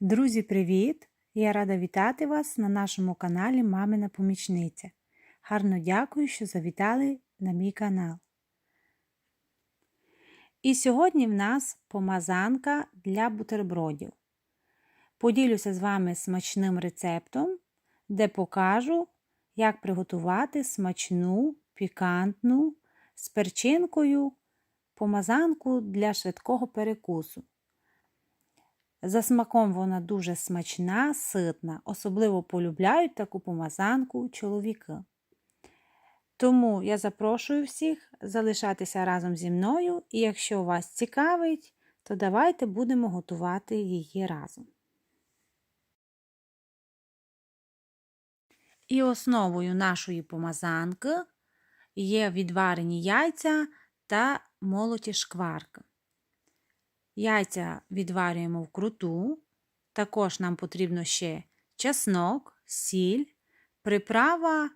Друзі, привіт! Я рада вітати вас на нашому каналі Мамина Помічниця. Гарно дякую, що завітали на мій канал. І сьогодні в нас помазанка для бутербродів. Поділюся з вами смачним рецептом, де покажу, як приготувати смачну, пікантну з перчинкою помазанку для швидкого перекусу. За смаком вона дуже смачна, ситна, особливо полюбляють таку помазанку чоловіки. Тому я запрошую всіх залишатися разом зі мною, і якщо вас цікавить, то давайте будемо готувати її разом. І основою нашої помазанки є відварені яйця та молоті шкварки. Яйця відварюємо в круту. Також нам потрібно ще чеснок, сіль, приправа,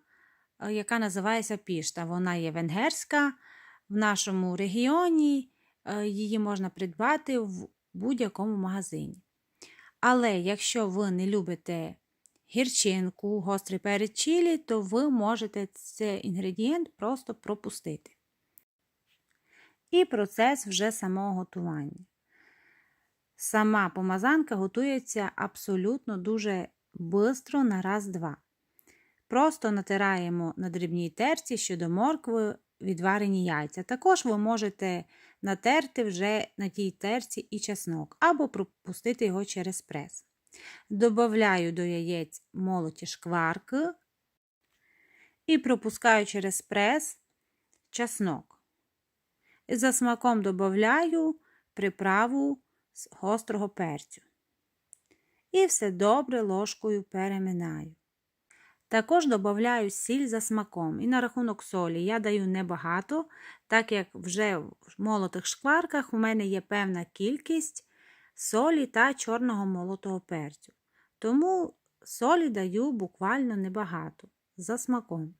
яка називається пішта. Вона є венгерська. В нашому регіоні її можна придбати в будь-якому магазині. Але якщо ви не любите гірчинку, гострий перець чилі, то ви можете цей інгредієнт просто пропустити. І процес вже самого готування. Сама помазанка готується абсолютно дуже швидко на раз-два. Просто натираємо на дрібній терці щодо моркви відварені яйця. Також ви можете натерти вже на тій терці і чеснок, або пропустити його через прес. Добавляю до яєць молоті шкварки і пропускаю через прес чеснок. За смаком додаю приправу з гострого перцю. І все добре ложкою переминаю. Також додаю сіль за смаком. І на рахунок солі я даю небагато, так як вже в молотих шкварках у мене є певна кількість солі та чорного молотого перцю. Тому солі даю буквально небагато за смаком.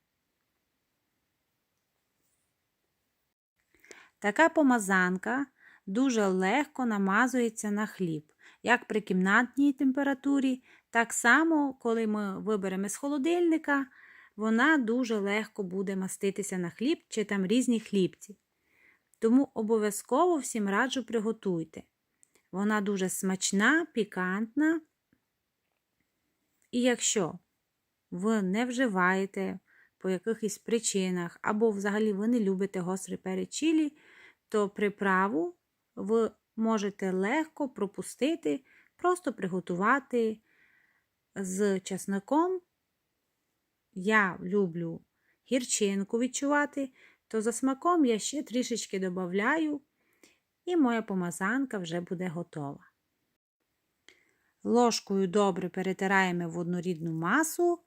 Така помазанка дуже легко намазується на хліб, як при кімнатній температурі, так само, коли ми виберемо з холодильника, вона дуже легко буде маститися на хліб чи там різні хлібці. Тому обов'язково всім раджу приготуйте. Вона дуже смачна, пікантна. І якщо ви не вживаєте по якихось причинах, або взагалі ви не любите гострий перець то приправу ви можете легко пропустити, просто приготувати з часником. Я люблю гірчинку відчувати, то за смаком я ще трішечки додаю, і моя помазанка вже буде готова. Ложкою добре перетираємо в однорідну масу,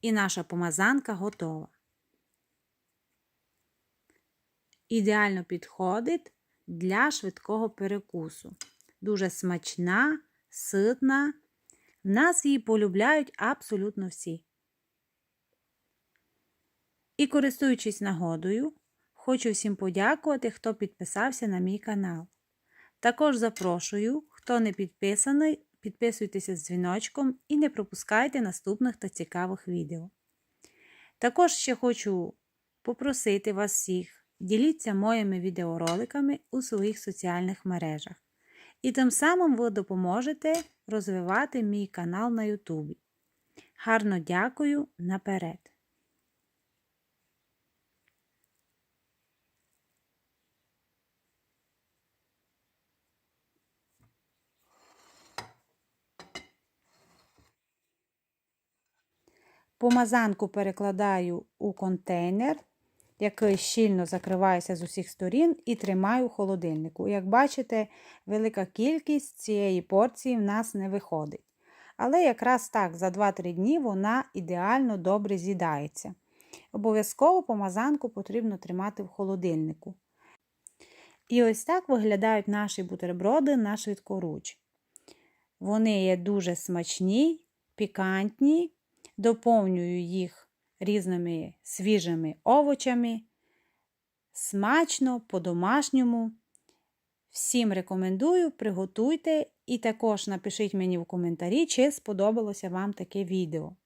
і наша помазанка готова. Ідеально підходить для швидкого перекусу. Дуже смачна, ситна. В нас її полюбляють абсолютно всі. І, користуючись нагодою, хочу всім подякувати, хто підписався на мій канал. Також запрошую, хто не підписаний, підписуйтеся з дзвіночком і не пропускайте наступних та цікавих відео. Також ще хочу попросити вас всіх Діліться моїми відеороликами у своїх соціальних мережах. І тим самим ви допоможете розвивати мій канал на Ютубі. Гарно дякую наперед! Помазанку перекладаю у контейнер який щільно закривається з усіх сторін, і тримаю у холодильнику. Як бачите, велика кількість цієї порції в нас не виходить. Але якраз так за 2-3 дні вона ідеально добре з'їдається. Обов'язково помазанку потрібно тримати в холодильнику. І ось так виглядають наші бутерброди на швидкоруч. Вони є дуже смачні, пікантні, доповнюю їх різними свіжими овочами. Смачно, по-домашньому. Всім рекомендую, приготуйте і також напишіть мені в коментарі, чи сподобалося вам таке відео.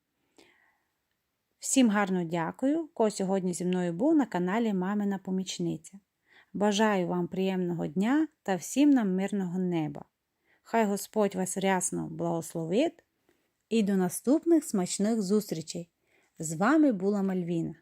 Всім гарно дякую, хто сьогодні зі мною був на каналі Мамина Помічниця. Бажаю вам приємного дня та всім нам мирного неба. Хай Господь вас рясно благословить і до наступних смачних зустрічей. З вами була Мальвіна.